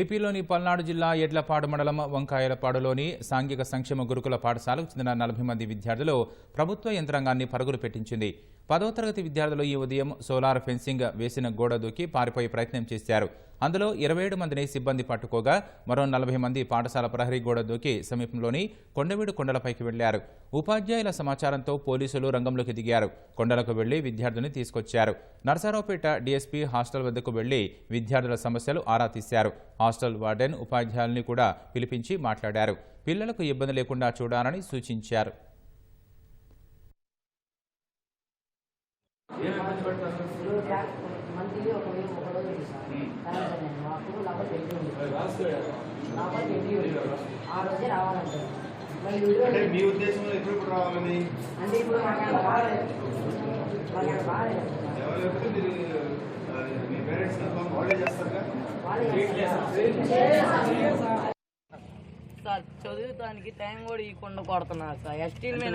ఏపీలోని పల్నాడు జిల్లా ఎడ్లపాడు మండలం వంకాయలపాడులోని సాంఘిక సంక్షేమ గురుకుల పాఠశాలకు చెందిన నలభై మంది విద్యార్థులు ప్రభుత్వ యంత్రాంగాన్ని పరుగులు పెట్టించింది. పదో తరగతి విద్యార్థులు ఈ ఉదయం సోలార్ ఫెన్సింగ్ వేసిన గోడ దూకి పారిపోయే ప్రయత్నం చేశారు. అందులో ఇరవై ఏడు మందిని సిబ్బంది పట్టుకోగా మరో నలభై మంది పాఠశాల ప్రహరీ గోడ దూకి సమీపంలోని కొండవీడు కొండలపైకి వెళ్ళారు. ఉపాధ్యాయుల సమాచారంతో పోలీసులు రంగంలోకి దిగారు. కొండలకు వెళ్ళి విద్యార్థిని తీసుకొచ్చారు. నరసరావుపేట డీఎస్పీ హాస్టల్ వద్దకు వెళ్ళి విద్యార్థుల సమస్యలు ఆరా తీశారు. హాస్టల్ వార్డెన్ ఉపాధ్యాయుల్ని కూడా పిలిపించి మాట్లాడారు. పిల్లలకు ఇబ్బంది లేకుండా చూడాలని సూచించారు. మంత్లీ ఒక వెయ్యి ఒక రోజు ఆ రోజే రావాలంటారు మీ ఉద్దేశంలో ఎప్పుడు ఇప్పుడు రావాలని? అంటే ఇప్పుడు మీ పేరెంట్స్ వాళ్ళే చేస్తారుగా వాళ్ళే సార్ చదువుతానికి టైం కూడా ఇవ్వకుండా కొడుతున్నారు సార్. ఎస్టీల్ మీద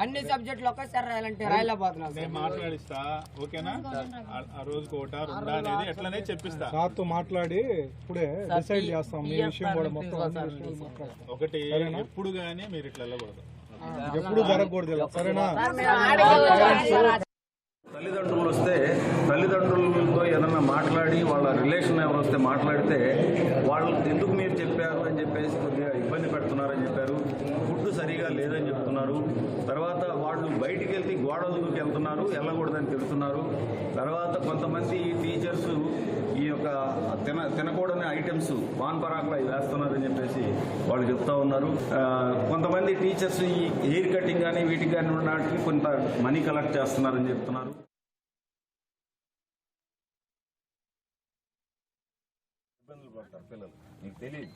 అన్ని సబ్జెక్టులు ఒక్కసారి రాయాలంటే రాయలేకపోతున్నాం నేను మాట్లాడిస్తా ఓకేనా? ఆ- ఆ రోజుకి ఒకట రెండా అనేది ఎట్లనే చెప్పిస్తా. సార్తో మాట్లాడి ఇప్పుడే డిసైడ్ చేస్తాం. మీ విషయం కూడా మొత్తం ఒకటి ఎప్పుడు గానీ మీరు ఇట్లా వెళ్ళకూడదు. ఎప్పుడు జరగకూడదు సరేనా? మాట్లాడి వాళ్ళ రిలేషన్ ఎవరు వస్తే మాట్లాడితే వాళ్ళు ఎందుకు మీరు చెప్పారు? అని చెప్పేసి కొద్దిగా ఇబ్బంది పెడుతున్నారని చెప్పారు. ఫుడ్ సరిగా లేదని చెప్తున్నారు. తర్వాత వాళ్ళు బయటికి వెళ్తే గోడల వెళ్తున్నారు. వెళ్ళకూడదని తెలుస్తున్నారు తర్వాత కొంతమంది టీచర్స్ ఈ యొక్క తిన తినకూడని ఐటమ్స్ పాన్ పరాకులు అవి వేస్తున్నారని చెప్పేసి వాళ్ళు చెప్తా ఉన్నారు. కొంతమంది టీచర్స్ ఈ హెయిర్ కటింగ్ కానీ వీటికి కానీ ఉండడానికి కొంత మనీ కలెక్ట్ చేస్తున్నారని చెప్తున్నారు. ఇబ్బందులు పడతారు పిల్లలు. మీకు తెలియదు.